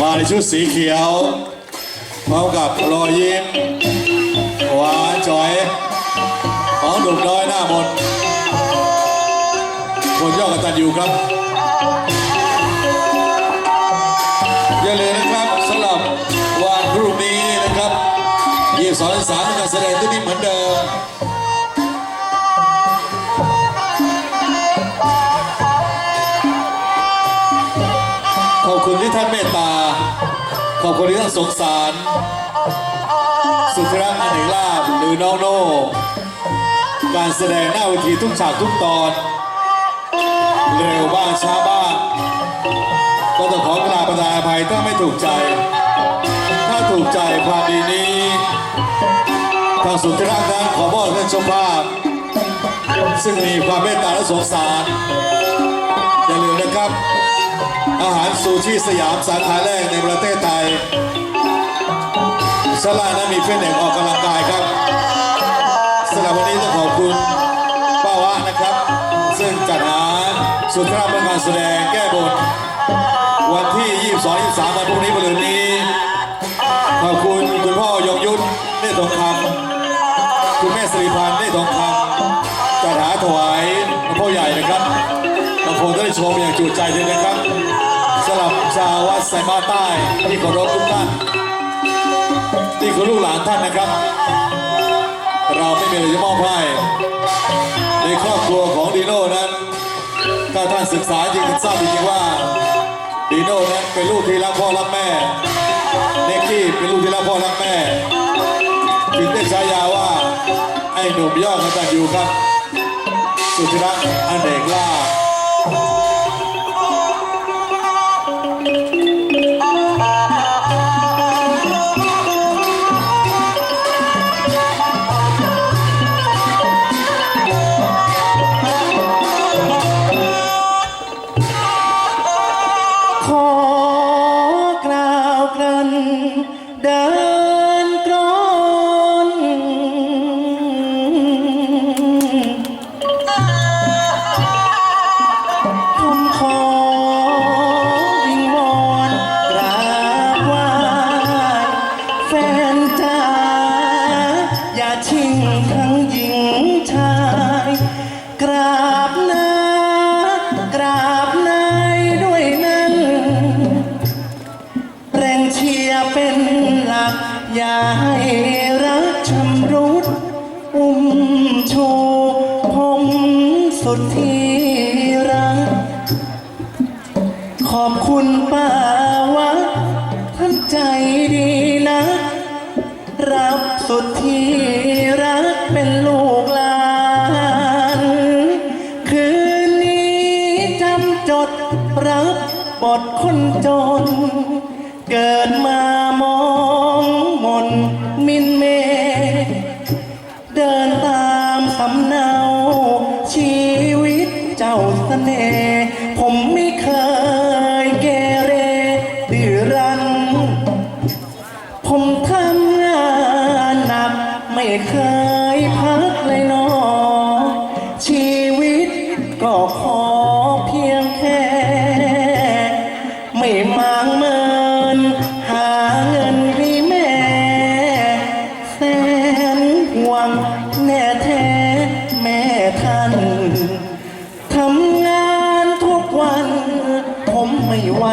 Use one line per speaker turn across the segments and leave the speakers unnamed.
มาในชุดสีเขียวพร้อมกับรอยยิ้มหวานจ่อยของหนุ่มน้อยหน้ามนคนยอดกตันอยู่ครับ อย่าลืมนะครับสำหรับวันพรุ่งนี้นะครับยี่สองสามการแสดงที่นี่เหมือนเดิม อบคุณที่ท่านสงสาร สุดที่รักอันหนึ่งลาบหรือน้องโน่การแสดงหน้าเวทีทุกฉากทุกตอน เร็วบ้างช้าบ้างก็ต้องขอกราบประทานอภัยถ้าไม่ถูกใจ ถ้าถูกใจความดีนี้ทางสุดที่รักนั้นขอมอบให้ท่านเจ้าภาพ ซึ่งมีความเมตตาและสงสารอย่าลืมนะครับ อาหารซูชิสยามสาขาแรกในประเทศไทยชล่านั้นมีเฟรนเน็ตออกกำลังกายครับสำหรับวันนี้ต้องขอบคุณป้าวะนะครับ ซึ่งจัดหาสุดท้ายเป็นการแสดงแก้บน วันที่ 22 23วันพรุ่งนี้วันนี้ ขอบคุณคุณพ่อยงยุทธเนตรทองคำคุณแม่สิริพันธ์เนตรทองคำจัดหาถวายพ่อใหญ่นะครับ บางคนได้ชมอย่างจุใจเลยนะครับสำหรับชาววัดไซมาใต้ที่เคารพทุกท่านที่คุณลูกหลานท่านนะครับ เราไม่มีอะไรจะมอบให้ในครอบครัวของดีโน่นั้นถ้าท่านศึกษาจริงทราบจริงๆว่าดีโน่นั้นเป็นลูกที่รักพ่อรักแม่เน็กกี้เป็นลูกที่รักพ่อรักแม่จึงได้ฉายาว่าไอ้หนุ่มยอดกตัญญูครับ สุดที่รักอันเอกล่าภ
ดมา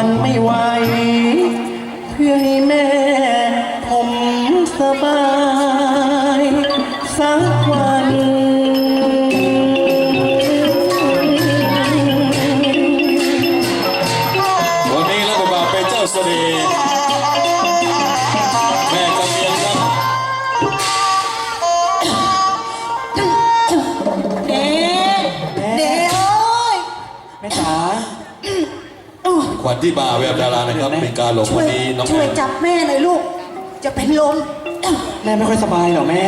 มันไม่ไหว เพื่อให้แม่ผมสบาย
ที่มาแววดารานะครับ เป็นการหลง
ช่
วั
วนย
นี้น้อง
ช่วย
แอน
จับแม่หน่อยลูก จะเป็นลม
แม่ไม่ค่อยสบายเหรอแม่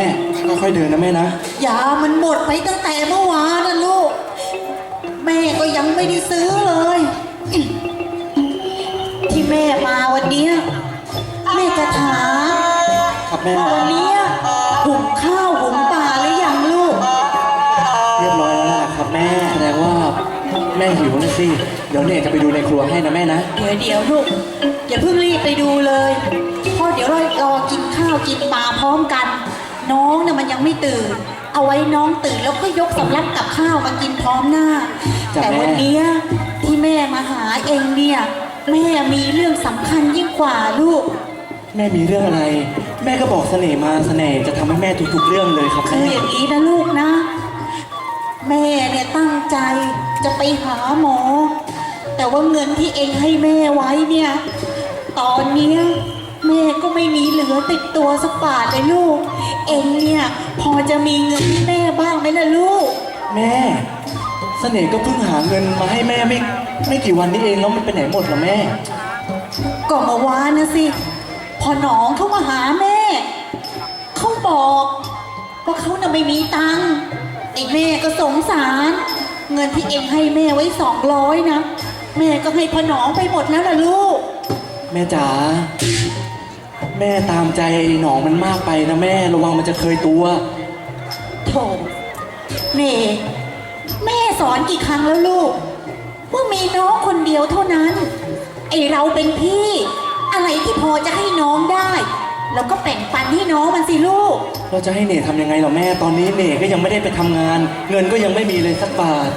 ค่อยๆเดินนะแม่นะ
ยามันหมดไปตั้งแต่เมื่อวานนะลูก แม่ก็ยังไม่ได้ซื้อเลย ที่แม่มาวันเนี้ยแม่จะถาม
ครับแม่
ว่าวันเนี้ยหุงข้าวหุง
แม่หิวนะสิ เดี๋ยวเนี่ยจะไปดูในครัวให้นะแม่นะ
เดี๋ยวเดี๋ยวลูกอย่าเพิ่งรีบไปดูเลยเพราะเดี๋ยวเรารอกินข้าวกินปลาพร้อมกัน น้องเนี่ยมันยังไม่ตื่น เอาไว้น้องตื่นแล้วก็ยกสำรับกับข้าวมากินพร้อมหน้า
จ้ะ
แต่
แม่
วันเนี้ยที่แม่มาหาเองเนี่ยแม่มีเรื่องสำคัญยิ่งกว่าลูก
แม่มีเรื่องอะไร แม่ก็บอกเสน่ห์มาเสน่ห์จะทำให้แม่ทุกๆเรื่องเลยครับ
คือ
แม่
อย่างนี้นะลูกนะ แม่เนี่ยตั้งใจจะไปหาหมอ แต่ว่าเงินที่เองให้แม่ไว้เนี่ย ตอนเนี้ยแม่ก็ไม่มีเหลือติดตัวสักบาทเลยลูก เองเนี่ยพอจะมีเงินให้แม่บ้างไหมล่ะลูก
แม่เสน่ห์ก็เพิ่งหาเงินมาให้แม่ไม่ไม่กี่วันนี้เองแล้วมันไปไหนหมดล่ะแม่
ก็เมื่อวานนะสิ พอน้องเขามาหาแม่ เขาบอกว่าเขาน่ะไม่มีตังค์ ไอ้แม่ก็สงสาร เงินที่เองให้แม่ไว้สองร้อยนะ แม่ก็ให้พอน้องไปหมดแล้วล่ะลูก
แม่จ๋าแม่ตามใจหนองมันมากไปนะแม่ระวังมันจะเคยตัว
โถเน่แม่สอนกี่ครั้งแล้วลูก ว่ามีน้องคนเดียวเท่านั้น ไอเราเป็นพี่ อะไรที่พอจะให้น้องได้ เราก็แบ่งปันให้น้องมันสิลูก
เราจะให้เน่ทำยังไงล่ะแม่ ตอนนี้เน่ก็ยังไม่ได้ไปทำงาน เงินก็ยังไม่มีเลยสักบาท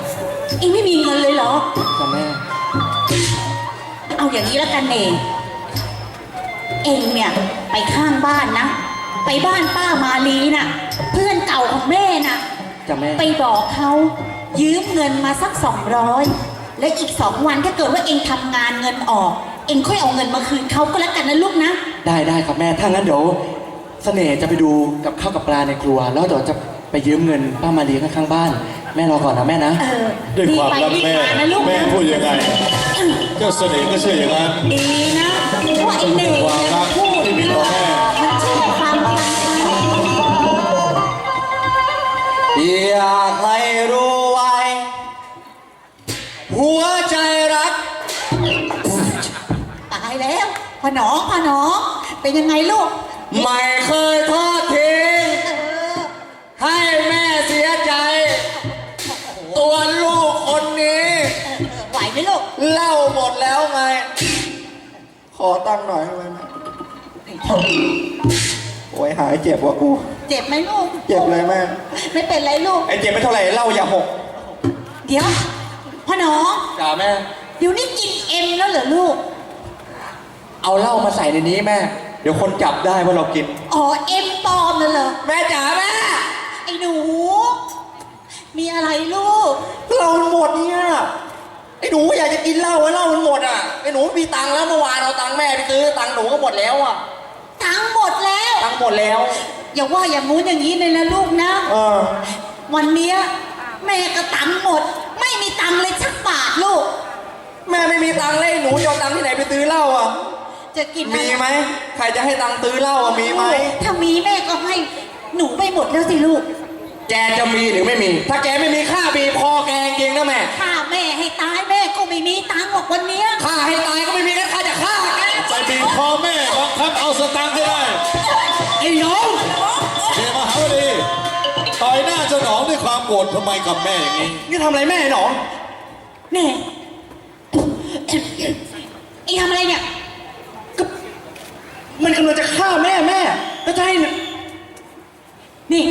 เองไม่มีเงินเลยเหรอ
จ้ะแม่
เอาอย่างนี้แล้วกันเอง เองเนี่ยไปข้างบ้านนะ ไปบ้านป้ามาลีน่ะ เพื่อนเก่าของแม่น่ะ
จ้ะแม่
ไปบอกเขายืมเงินมาสักสองร้อยและอีกสองวันถ้าเกิดว่าเองทำงานเงินออก เองค่อยเอาเงินมาคืนเขาก็แล้วกันนะลูกนะ
ได้ได้ครับแม่ ถ้างั้นเดี๋ยวเสน่ห์จะไปดูกับข้าวกับปลาในครัว แล้วเดี๋ยวจะไปยืมเงินป้ามาลีข้างๆบ้าน แม่รอก่อนนะแม่นะ
เออ
ด้วยความรัก
รีบ
แม่
ไปรีบมานะลูก
แม่
นะ
พูดยังไง เจ้าเสน่ห์ก็เชื่ออย่างนั้น
ดีนะว่าไอ้เด็ก
ความรัก
พูด
ที่มีต่อแม่
มันเชื่อความรัก
อยากให้รู้ไว้ หัวใจรัก
ตายแล้วพอหนอพอหนอเป็นยังไงลูก
ไม่เคยทอดทิ้ง
เออ
ให้แม่เสียใจ ตัวลูกคนนี้
เออเออไหวไหมลูก
เล่าหมดแล้วไง ขอตั้งค์หน่อยได้ไหมแม่โอ้ยหายเจ็บว่ะกู
เจ็บไหมลูก
เจ็บเลยแม่
ไม่เป็นไรลูก
ไอ้เจ็บไม่เท่าไหร่เล่าอย่าหก
เดี๋ยวพ่อหนอ
จ๋าแม่
เดี๋ยวนี้กินเอ็มแล้วเหรอลูก
เอาเหล้ามาใส่ในนี้แม่ เดี๋ยวคนจับได้ว่าเรากิน
อ๋อเอ็มปลอมน่ะเหรอ
แม่จ๋าแม่
ไอ้หนู มีอะไรลูก
เหล้ามันหมดเนี่ยไอ้หนูอยากจะกินเหล้าไอ้เหล้ามันหมดอะไอ้หนูมีตังค์แล้วเมื่อวานเอาตังค์แม่ไปซื้อตังค์หนูก็หมดแล้วอะ
ตังค์หมดแล้ว
ตังค์หมดแล้ว
อย่าว่าอย่างงู้นอย่างนี้เลยนะลูกนะ
เออ
วันเนี้ยแม่ก็ตังค์หมด ไม่มีตังค์เลยสักบาทลูก
แม่ไม่มีตังค์เลยหนูจะเอาตังค์ที่ไหนไปซื้อเหล้าอะ
จะกินอะร
มีไหม ใครจะให้ตังค์ซื้อเหล้าอะมีไหม
ถ้ามีแม่ก็ให้หนูไปหมดแล้วสิลูก
แกจะมีหรือไม่มี ถ้าแกไม่มีค่าบีบคอแกจริงๆนะแม่
ถ้าแม่ให้ตายแม่ก็ไม่มีตังค์หรอกวันเนี้ย
ฆ่าให้ตายก็ไม่มีงั้นใครจะฆ่าแก
ไปบีบคอแม่บังคับเอาสตางค์ให้ได้
ไอ้น้อง
เมียมหาวดีต่อยหน้าเจ้าหนองด้วยความโกรธทำไมกับแม่อย่างนี้
นี่ทำอะไรแม่ไอ้หนอง
แม่ไอ้ทำอะไรเนี่ย
มันกำลังจะฆ่าแม่แม่ก็จะให้
นี่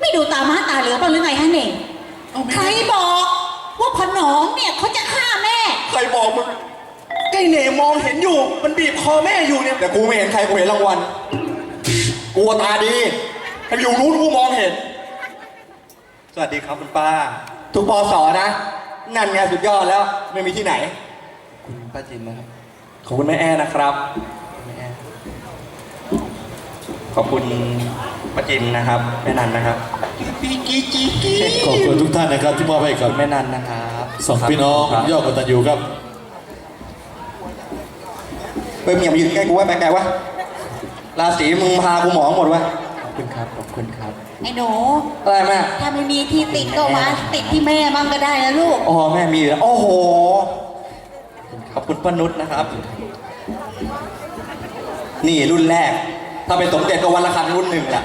ไม่ดูตาม้าตาเหลือบ้างหรือไงฮะเน่ง
เอาแม่
ใครบอกว่าพอหนองเนี่ยเขาจะฆ่าแม่
ใครบอกมึงใกล้เหน่มองเห็นอยู่ มันบีบคอแม่อยู่เนี่ยแต่กูไม่เห็นใครกูเห็นรางวัลกูตาดีใครอยู่รู้กูมองเห็น สวัสดีครับคุณป้า ทุกปอสอนะ นั่นไงสุดยอดแล้ว ไม่มีที่ไหน คุณป้าจินนะครับ ขอบคุณแม่แอนะครับแม่แอ ขอบคุณป้าจินนะครับ แม่นันนะครับปีกีจีกี
ขอบคุณทุกท่านนะครับที่มอบให้กับ
แม่นันนะครับ
สองพี่น้อง
ครับ
ยอดกตัญญูครับ
เฮ้ยมึงอย่ามายืนใกล้กูไว้แบกแกวะราศีมึงพากูหมองหมดวะ
ขอบคุณครับขอบคุณครับ
ไอ้หนู
อะไรแม่
ถ้าไม่มีที่ติดก็มาติดที่แม่มั่งก็ได้นะลูก
อ๋อแม่มีอยู่แล้วโอ้โหขอบคุณป้านุชนะครับ นี่รุ่นแรก ถ้าเป็นสมเด็จก็วันละคันรุ่นหนึ่งแหละ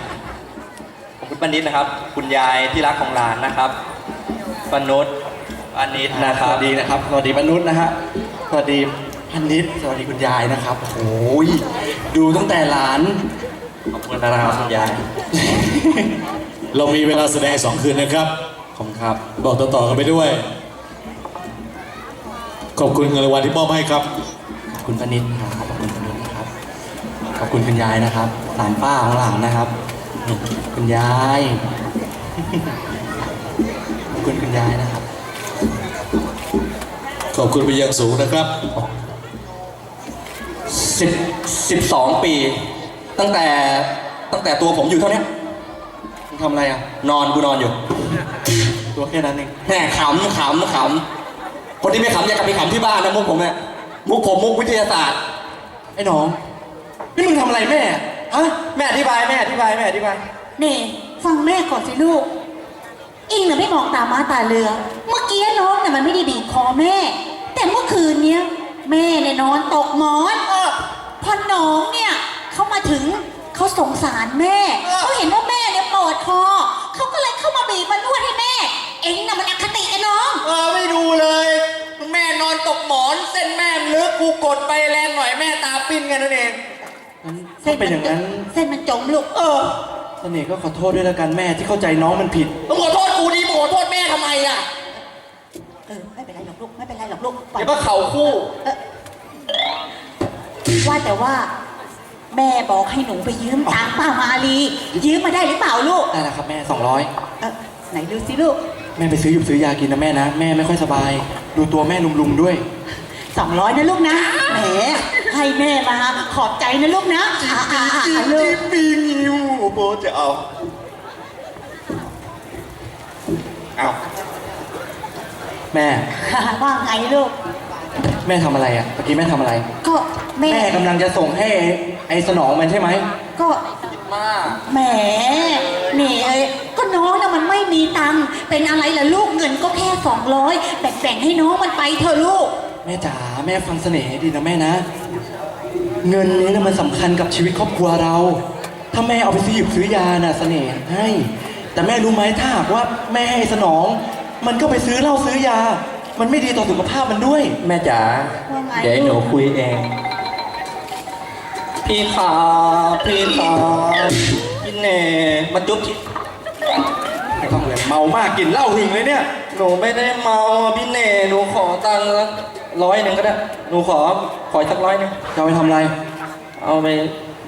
ขอบคุณป้านิดนะครับ คุณยายที่รักของหลานนะครับป้านุชป้านิดนะค
ส
รับ
วัสดีนะครับ สวัสดีมนุษย์นะฮะ สวัสดีพันนิด สวัสดีคุณยายนะครับ โอ้ย ดูตั้งแต่หลาน
ขอบคุณนะครับคุณยาย
เรามีเวลาแสดงสองคืนนะครับ
ขอบคุณครับ
บอกต่อๆกันไปด้วย ขอบคุณเงินรางวัลที่มอบให้ครับ
ขอบคุณพนิดครับขอบคุณพนิดนะครับ ขอบคุณคุณยายนะครับ หลานป้าของหลานนะครับนี่คุณยาย ขอบคุณคุณยายนะครับ
ขอบคุณไปยังสูงนะครับ
สิบสิบสองปี ตั้งแต่ตั้งแต่ตัวผมอยู่เท่าเนี้ยมึงทำอะไรอะ นอนกูนอนอยู่ ตัวแค่นั้นเองแหมขำขำขำคนที่ไม่ขำอย่ากลับไปขำที่บ้านนะมุกผมเนี่ยมุกผมมุกวิทยาศาสตร์ไอ้น้อง นี่มึงทำอะไรแม่ฮะแม่อธิบายแม่อธิบายแม่อธิบาย
เน่ฟังแม่ก่อนสิลูก อิงน่ะไม่มองตาม้าตาเรือ เมื่อกี้น้องน่ะมันไม่ได้บีบคอแม่ แต่เมื่อคืนเนี้ยแม่เนี่ยนอนตกหมอนพอน้องเนี่ยเขามาถึงเขาสงสารแม่เขาเห็นว่าแม่เนี่ยปวดคอเขาก็เลยเข้ามาบีบมานวดให้แม่ เอ็งน่ะมันอคติไอ้น้อง
เออไม่ดูเลย แม่นอนตกหมอน เส้นแม่มันลึกกูกดไปแรงหน่อยแม่ตาปิ้นกันนั่นเอง ถ้าเป็นอย่างนั้น
เส้นมันจมลูก
เออเสน่ห์ก็ขอโทษด้วยแล้วกันแม่ที่เข้าใจน้องมันผิด มึงขอโทษกูดีมึงขอโทษแม่ทำไมอะ
เออไม่เป็นไรหรอกลูกไม่เป็นไรหรอกลูกปล่อย
เดี๋ยวก็เข่าคู่
ว่าแต่ว่า แม่บอกให้หนูไปยืมตังค์ป้ามาลี ยืมมาได้หรือเปล่าลูก
ได้แล้วครับแม่200
เออไหนดูสิลูก
แม่ไปซื้อหยุบซื้อยากินนะแม่นะ แม่ไม่ค่อยสบาย ดูตัวแม่ลุมๆด้วย
สองร้อยนะลูกนะ แหม ให้แม่มา ขอบใจนะลูกนะอ่าอ่าอ่าลูก
ปีนิวโบจะเอา เอาแม่
ว่าไงลูก
แม่ทำอะไรอะเมื่อกี้แม่ทำอะไร
ก็แม่
แม่กำลังจะส่งให้ไอ้สนองมันใช่ไหม
ก็แหมนี่เอ้ยก็น้องนะมันไม่มีตังค์เป็นอะไรล่ะลูกเงินก็แค่สองร้อยแบ่งๆให้น้องมันไปเถอะลูก
แม่จ๋าแม่ฟังเสน่ห์ให้ดีนะแม่นะ เงินนี้นะมันสำคัญกับชีวิตครอบครัวเรา ถ้าแม่เอาไปซื้อหยิบซื้อยาน่ะเสน่ห์ให้ แต่แม่รู้ไหมถ้าหากว่าแม่ให้สนอง มันก็ไปซื้อเหล้าซื้อยา มันไม่ดีต่อสุขภาพมันด้วย
แม่จ๋า
ว่าไง
เดี๋ยวให้หนูคุยเอง พี่ขาพี่ขาพี่เน่มาจุ๊บที่
ไม่ต้องเลยเมามากกินเหล้าหึงเลยเนี่ย
หนูไม่ได้เมาอะพี่เน่หนูขอตังค์สัก ร้อยหนึ่งก็ได้ หนูขอขอสักร้อยหนึ่ง
จะเอาไปทำอะไร
เอาไป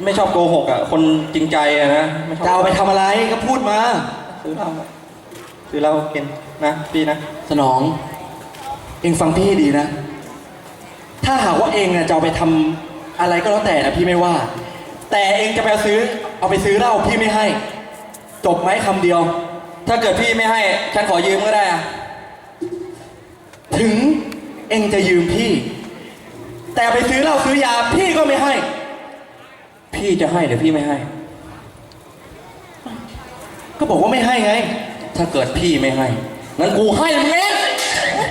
ไม่ชอบโกหกอะ คนจริงใจอะนะไม่ชอบ
จะเอาไปทำอะไรก็พูดมา
ซื้อเหล้าซื้อเหล้ากินนะพี่นะ
สนอง เองฟังพี่ให้ดีนะ ถ้าหากว่าเองน่ะจะเอาไปทำอะไรก็แล้วแต่นะพี่ไม่ว่า แต่เองจะไปเอาซื้อ เอาไปซื้อเหล้าพี่ไม่ให้ จบไหมคำเดียว
ถ้าเกิดพี่ไม่ให้ ฉันขอยืมก็ได้อะ
ถึง เองจะยืมพี่ แต่ไปซื้อเหล้าซื้อยาพี่ก็ไม่ให้
พี่จะให้หรือพี่ไม่ให้
ก็บอกว่าไม่ให้ไง
ถ้าเกิดพี่ไม่ให้งั้นกูให้มึงเอง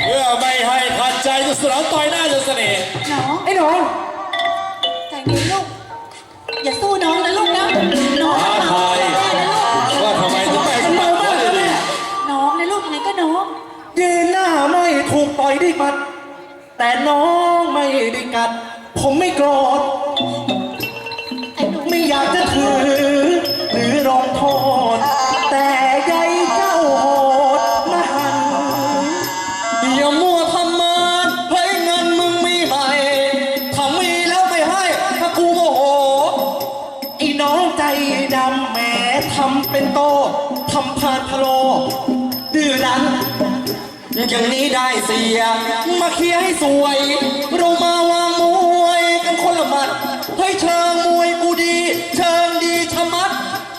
เพื่อไม่ให้ขัดใจจะสนองต่อยหน้าจะเสน่ห์
น้อง
ไอ้น้อง
ใจเย็นลูก อย่าสู้น้องนะลูกนะน้อง
ท้าทายว่าทำไมถึงไม่สมัครไว้เลยดี
น้องนะลูกยังไงก็น้อง
ยืนหน้าไม่ถูกต่อยด้วยหมัด แต่น้องไม่ได้กัด ผมไม่โกรธ
อ
ย่างนี้
ได้
เสี
ย
มาเคลียร์ให้สวย
เรามาวางมวยกันคนละหมัดเฮ้ยเชิงมวยกูดี เชิงดีชะมัด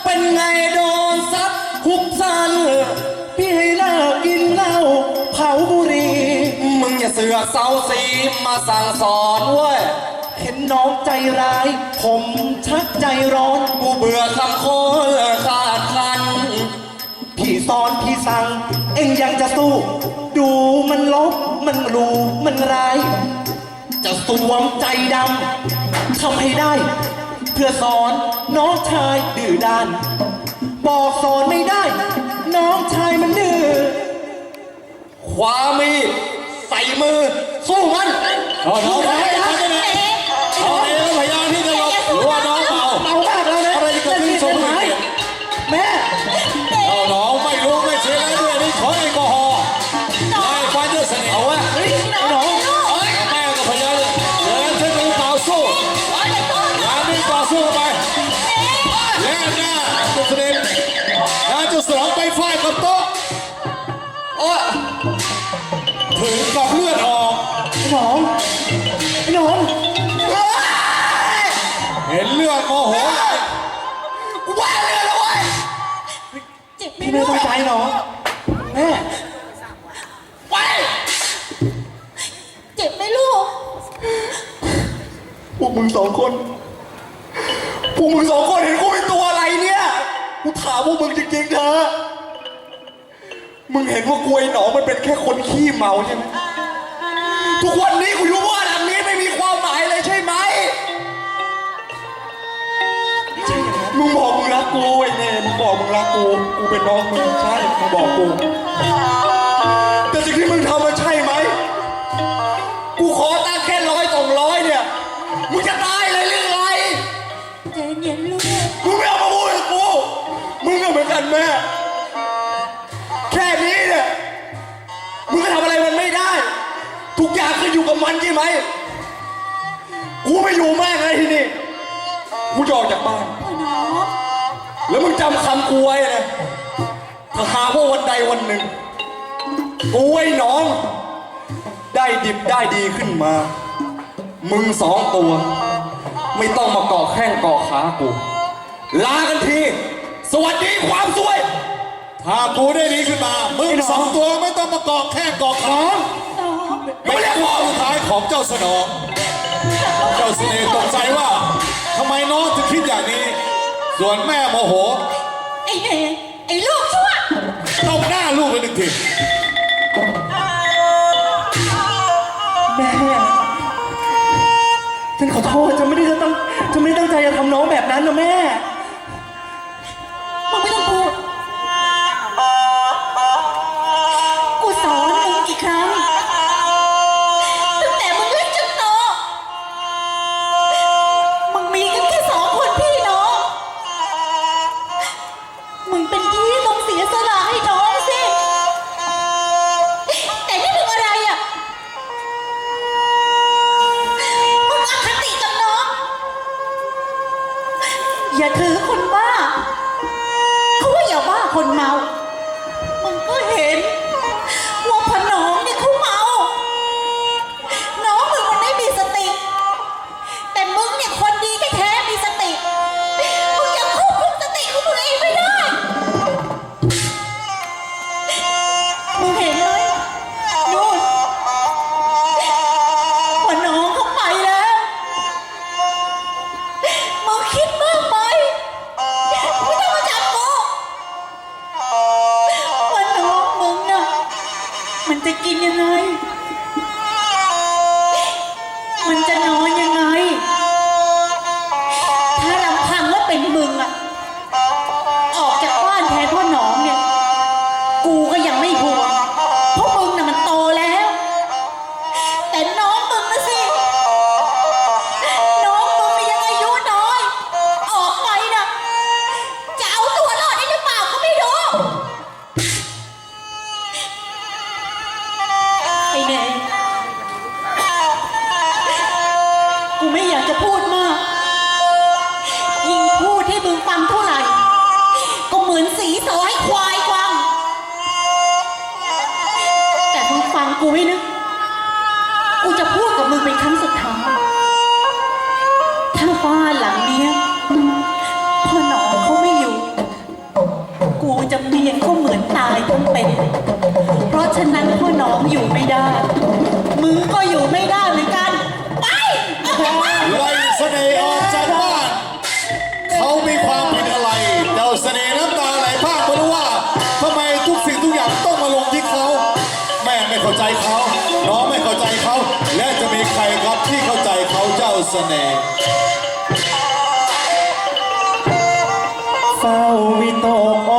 เป็นไงโดนซัดหุบสัน
พี่ให้เลิกกินเหล้าเผาบุหรี่
มึงอย่าเสือกเซาซีมาสั่งสอนเว้ย
เห็นน้องใจร้าย ผมชักใจร้อน
กูเบื่อคำโค้งขาดคัน
พี่สอนพี่สั่งเอ็งยังจะสู้ ดูมันลบมันรูมันร้าย จะสวมใจดำทำให้ได้ เพื่อสอนน้องชายดื้อด้าน บอกสอนไม่ได้ น้องชายมันดื้อ
ความมีดใส่มือ สู้มัน
เอาน้องไปให้ทำได้ไหมเอาเองพยายามที่จะลบหรือว่าน้องเมา องก
ใจหนองแม่
ไป
เจ็บไหมลูก
พวกมึงสองคน พวกมึงสองคนเห็นกูเป็นตัวอะไรเนี่ย กูถามพวกมึงจริงๆเถอะมึงเห็นว่ากลวยหนองมันเป็นแค่คนขี้เมาใช่ไหมทุกวันนี้กูอยู่ มึงบอกมึงรักกูไอ้เน่มึงบอกมึงรักกู กูเป็นน้องมึงใช่มึงบอกกู แต่สิ่งที่มึงทำมันใช่ไหม กูขอตั้งแค่ร้อยสองร้อยเนี่ย มึงจะตายเลยหรือไง
ใจเย็นลูก
มึงไม่เอามาพูดกับกู มึงก็เหมือนกันแม่ แค่นี้เนี่ย มึงก็ทำอะไรมันไม่ได้ ทุกอย่างขึ้นอยู่กับมันใช่ไหม กูไม่อยู่แม่งเลยที่นี่กูจะออกจากบ้าน
พ่อน้อง
แล้วมึงจำคำกูไว้นะถ้าหากว่าวันใดวันหนึ่งกูไอ้น้อง ได้ดิบได้ดีขึ้นมา มึงสองตัว ไม่ต้องมาเกาะแข้งเกาะขากู ลากันที สวัสดีความสวย
ถ้ากูได้ดีขึ้นมา มึงสองตัวไม่ต้องมาเกาะแค่เกาะขา
น้อง
ไม่ใช่ข้อสุดท้ายของเจ้าสนอง เจ้าเสน่ห์ ส่วนแม่โมโห
ไอ้เน่ไอ้ลูกชั่ว
ตบหน้าลูกไปหนึ่งที
แม่ฉันขอโทษฉันไม่ได้จะตั้งฉันไม่ได้ตั้งใจจะทำน้องแบบนั้นนะแม่
อย่าถือคน มั กูไม่อยากจะพูดมาก ยิ่งพูดให้มึงฟังเท่าไหร่ ก็เหมือนสีสอให้ควายฟัง แต่มึงฟังกูไว้นะ กูจะพูดกับมึงเป็นครั้งสุดท้าย ถ้าบ้านหลังเนี้ยพ่อหนองเขาไม่อยู่ กูจะเมียนก็เหมือนตายทั้งเป็น เพราะฉะนั้นพ่อหนองอยู่ไม่ได้ มึงก็อยู่ไม่ได้เหมือนกัน
สน่ห์ออกจากบ้าน เขามีความผิดอะไร เจ้าเสน่ห์น้ำตาไหลพรากเพราะว่าทำไมทุกสิ่งทุกอย่างต้องมาลงที่เขา แม่ไม่เข้าใจเขาน้องไม่เข้าใจเขา และจะมีใครครับที่เข้าใจเขาเจ้าเสน่ห์
เฝ้าวิตก